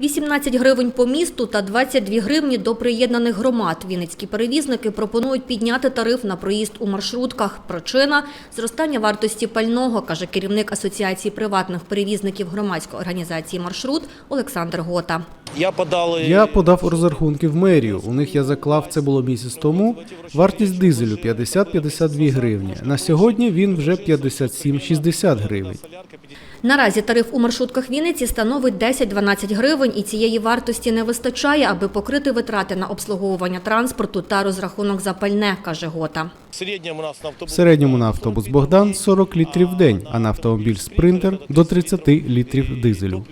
18 гривень по місту та 22 гривні до приєднаних громад. Вінницькі перевізники пропонують підняти тариф на проїзд у маршрутках. Причина – зростання вартості пального, каже керівник Асоціації приватних перевізників громадської організації «Маршрут» Олександр Гота. Я подал... Я подав розрахунки в мерію. У них я заклав, це було місяць тому. Вартість дизелю 50-52 гривні. На сьогодні він вже 57-60 гривень. Наразі тариф у маршрутках Вінниці становить 10-12 гривень, і цієї вартості не вистачає, аби покрити витрати на обслуговування транспорту та розрахунок за пальне, каже Гота. В у нас на середньому на автобус Богдан 40 літрів в день, а на автомобіль Спринтер до 30 літрів дизелю.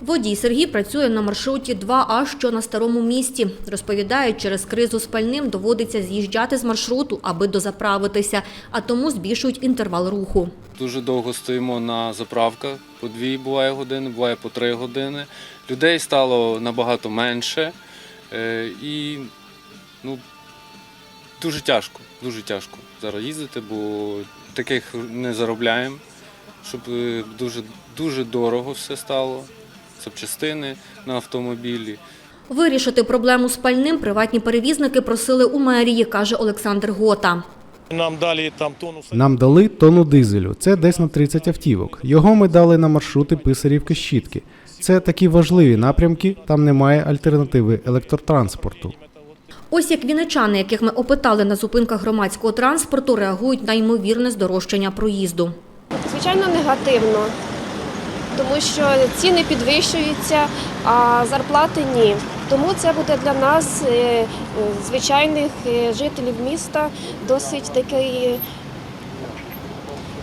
Водій Сергій працює на маршруті 2А, що на старому місті. Розповідає, через кризу з пальним доводиться з'їжджати з маршруту, аби дозаправитися, а тому збільшують інтервал руху. Дуже довго стоїмо на заправках, по дві буває години, буває по три години. Людей стало набагато менше е, і ну, дуже тяжко, дуже тяжко зараз їздити, бо таких не заробляємо, щоб е, дуже, дуже дорого все стало, запчастини на автомобілі. Вирішити проблему з пальним приватні перевізники просили у мерії, каже Олександр Гота. Нам дали там тонну... Нам дали тонну дизелю. Це десь на 30 автівок. Його ми дали на маршрути Писарівки Щітки. Це такі важливі напрямки, там немає альтернативи електротранспорту. Ось як вінничани, яких ми опитали на зупинках громадського транспорту, реагують на ймовірне здорожчання проїзду. Звичайно, негативно, тому що ціни підвищуються, а зарплати ні. Тому це буде для нас, е, е, звичайних е, жителів міста, досить такі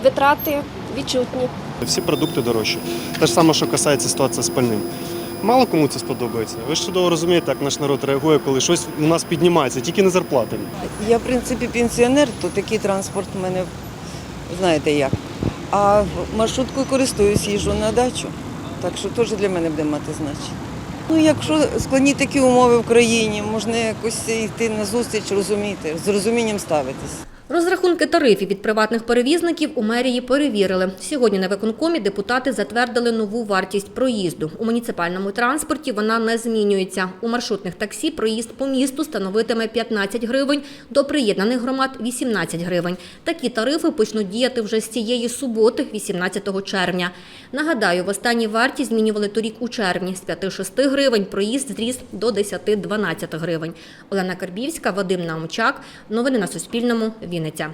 витрати відчутні. Всі продукти дорожчі. Те ж саме, що касається ситуації з пальним. Мало кому це сподобається. Ви ж чудово розумієте, як наш народ реагує, коли щось у нас піднімається, тільки не зарплати. Я, в принципі, пенсіонер, то такий транспорт в мене, знаєте як. А маршруткою користуюсь, їжу на дачу. Так що теж для мене буде мати значення. Ну, якщо складні такі умови в країні, можна якось йти на зустріч, розуміти, з розумінням ставитись. Розрахунки тарифів від приватних перевізників у мерії перевірили. Сьогодні на виконкомі депутати затвердили нову вартість проїзду. У муніципальному транспорті вона не змінюється. У маршрутних таксі проїзд по місту становитиме 15 гривень, до приєднаних громад – 18 гривень. Такі тарифи почнуть діяти вже з цієї суботи, 18 червня. Нагадаю, в останній вартість змінювали торік у червні. З 5-6 гривень проїзд зріс до 10-12 гривень. Олена Карбівська, Вадим Наумчак. Новини на Суспільному. Вінниця.